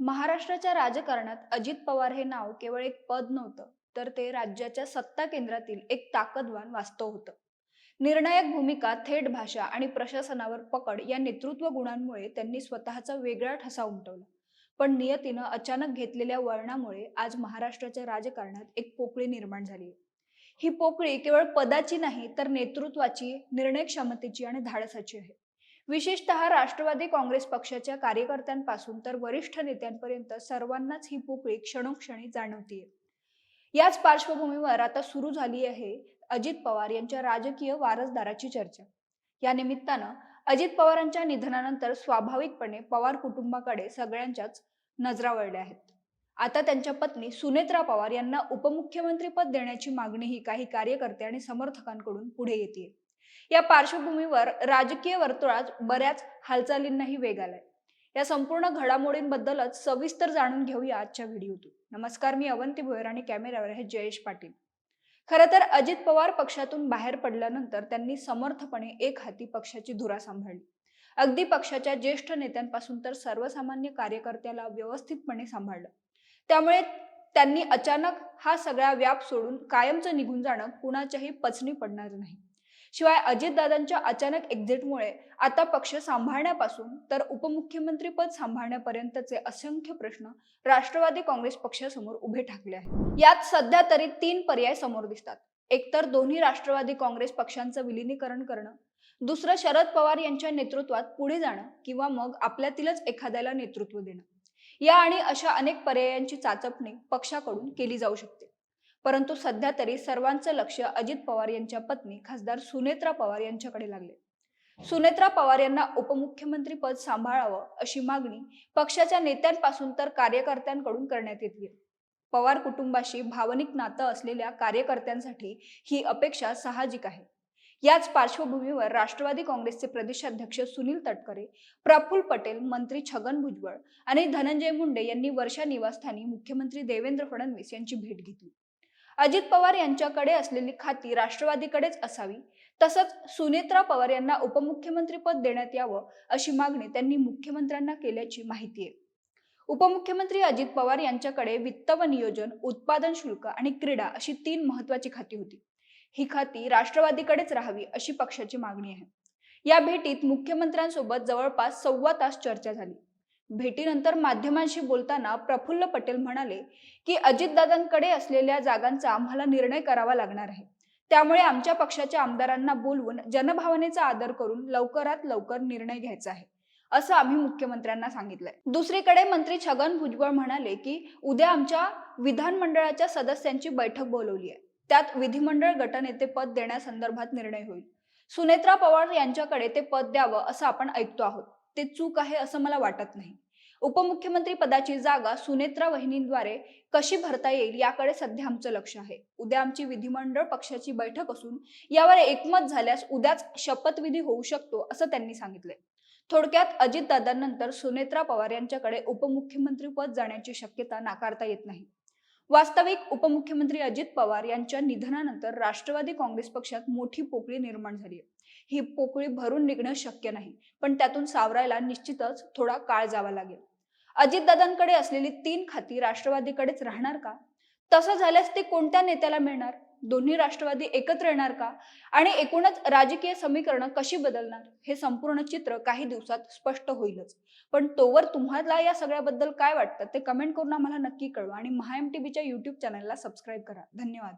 महाराष्ट्राच्या राजकारणात अजित पवार हे नाव केवळ एक पद नव्हतं तर ते राज्याच्या सत्ता केंद्रातील एक ताकदवान वास्तव होतं. निर्णायक भूमिका थेट भाषा आणि प्रशासनावर पकड या नेतृत्व गुणांमुळे त्यांनी स्वतःचा वेगळा ठसा उमटवला. पण नियतीनं अचानक घेतलेल्या वळणामुळे आज महाराष्ट्राच्या राजकारणात एक पोकळी निर्माण झाली आहे. ही पोकळी केवळ पदाची नाही तर नेतृत्वाची निर्णय क्षमतेची आणि धाडसाची आहे. विशेषतः राष्ट्रवादी काँग्रेस पक्षाच्या कार्यकर्त्यांपासून तर वरिष्ठ नेत्यांपर्यंत सर्वांनाच ही पोकळी क्षणोक्षणी जाणवतीये. याच पार्श्वभूमीवर आता सुरू झाली आहे अजित पवार यांच्या राजकीय वारसदाराची चर्चा. या निमित्तानं अजित पवारांच्या निधनानंतर स्वाभाविकपणे पवार कुटुंबाकडे सगळ्यांच्याच नजरा वळल्या आहेत. आता त्यांच्या पत्नी सुनेत्रा पवार यांना उपमुख्यमंत्रीपद देण्याची मागणीही काही कार्यकर्ते आणि समर्थकांकडून पुढे येते या पार्श्वभूमीवर राजकीय वर्तुळात बऱ्याच हालचालींनाही वेग आलाय. या संपूर्ण घडामोडींबद्दलच सविस्तर जाणून घेऊया आजच्या व्हिडिओतून. नमस्कार मी अवंती भोयर आणि कॅमेऱ्यावर आहे जयेश पाटील. खरं तर अजित पवार पक्षातून बाहेर पडल्यानंतर त्यांनी समर्थपणे एक हाती पक्षाची धुरा सांभाळली. अगदी पक्षाच्या ज्येष्ठ नेत्यांपासून तर सर्वसामान्य कार्यकर्त्याला व्यवस्थितपणे सांभाळलं. त्यामुळे त्यांनी अचानक हा सगळा व्याप सोडून कायमचं निघून जाणं कुणाच्याही पचनी पडणार नाही. शिवाय अजितदादांच्या अचानक एक्झिटमुळे आता पक्ष सांभाळण्यापासून तर उपमुख्यमंत्री पद सांभाळण्यापर्यंतचे असंख्य प्रश्न राष्ट्रवादी काँग्रेस पक्षासमोर उभे ठाकले आहेत. यात सध्या तरी तीन पर्याय समोर दिसतात. एकतर दोन्ही राष्ट्रवादी काँग्रेस पक्षांचं विलिनीकरण करणं दुसरं शरद पवार यांच्या नेतृत्वात पुढे जाणं किंवा मग आपल्यातीलच एखाद्याला नेतृत्व देणं. या आणि अशा अनेक पर्यायांची चाचपणी पक्षाकडून केली जाऊ शकते. परंतु सध्या तरी सर्वांचं लक्ष अजित पवार यांच्या पत्नी खासदार सुनेत्रा पवार यांच्याकडे लागले. सुनेत्रा पवार यांना उपमुख्यमंत्री पद सांभाळावं अशी मागणी पक्षाच्या नेत्यांपासून तर कार्यकर्त्यांकडून करण्यात येते पवार कुटुंबाशी भावनिक नातं असलेल्या कार्यकर्त्यांसाठी ही अपेक्षा साहजिक आहे. याच पार्श्वभूमीवर राष्ट्रवादी काँग्रेसचे प्रदेशाध्यक्ष सुनील तटकरे प्रफुल पटेल मंत्री छगन भुजबळ आणि धनंजय मुंडे यांनी वर्षा निवासस्थानी मुख्यमंत्री देवेंद्र फडणवीस यांची भेट घेतली. अजित पवार यांच्याकडे असलेली खाती राष्ट्रवादीकडेच असावी. तसंच सुनेत्रा पवार यांना उपमुख्यमंत्री पद देण्यात यावं अशी मागणी त्यांनी मुख्यमंत्र्यांना केल्याची माहिती आहे. उपमुख्यमंत्री अजित पवार यांच्याकडे वित्त व नियोजन उत्पादन शुल्क आणि क्रीडा अशी तीन महत्वाची खाती होती. ही खाती राष्ट्रवादीकडेच राहावी अशी पक्षाची मागणी आहे. या भेटीत मुख्यमंत्र्यांसोबत जवळपास सव्वा तास चर्चा झाली. भेटीनंतर माध्यमांशी बोलताना प्रफुल्ल पटेल म्हणाले की अजितदादांकडे असलेल्या जागांचा आम्हाला निर्णय करावा लागणार आहे. त्यामुळे आमच्या पक्षाच्या आमदारांना बोलवून जनभावनेचा आदर करून लवकरात लवकर निर्णय घ्यायचा आहे असं आम्ही मुख्यमंत्र्यांना सांगितलंय. दुसरीकडे मंत्री छगन भुजबळ म्हणाले की उद्या आमच्या विधानमंडळाच्या सदस्यांची बैठक बोलवली आहे. त्यात विधिमंडळ गटनेते पद देण्यासंदर्भात निर्णय होईल. सुनेत्रा पवार यांच्याकडे ते पद द्यावं असं आपण ऐकतो आहोत. ते चूक आहे असं मला वाटत नाही. उपमुख्यमंत्री पदाची जागा सुनेत्रा वहिनींद्वारे कशी भरता येईल याकडे सध्या आमचं लक्ष आहे. उद्या आमची विधिमंडळ पक्षाची बैठक असून यावर एकमत झाल्यास उद्याच शपथविधी होऊ शकतो असं त्यांनी सांगितले थोडक्यात अजितदादांनंतर सुनेत्रा पवार यांच्याकडे उपमुख्यमंत्री पद जाण्याची शक्यता नाकारता येत नाही. वास्तविक उपमुख्यमंत्री अजित पवार यांच्या निधनानंतर राष्ट्रवादी काँग्रेस पक्षात मोठी पोकळी निर्माण झाली आहे. ही पोकळी भरून निघणं शक्य नाही पण त्यातून सावरायला निश्चितच थोडा काळ जावा लागेल. अजितदादांकडे असलेली तीन खाती राष्ट्रवादीकडेच राहणार का? तसं झाल्यास ते कोणत्या नेत्याला मिळणार? दोन्ही राष्ट्रवादी एकत्र येणार का? आणि एकूणच राजकीय समीकरणं कशी बदलणार? हे संपूर्ण चित्र काही दिवसात स्पष्ट होईलच. पण तोवर तुम्हाला या सगळ्याबद्दल काय वाटतं? ते कमेंट करून आम्हाला नक्की कळवा आणि महाएम टीव्हीच्या युट्यूब चॅनलला सबस्क्राईब करा. धन्यवाद.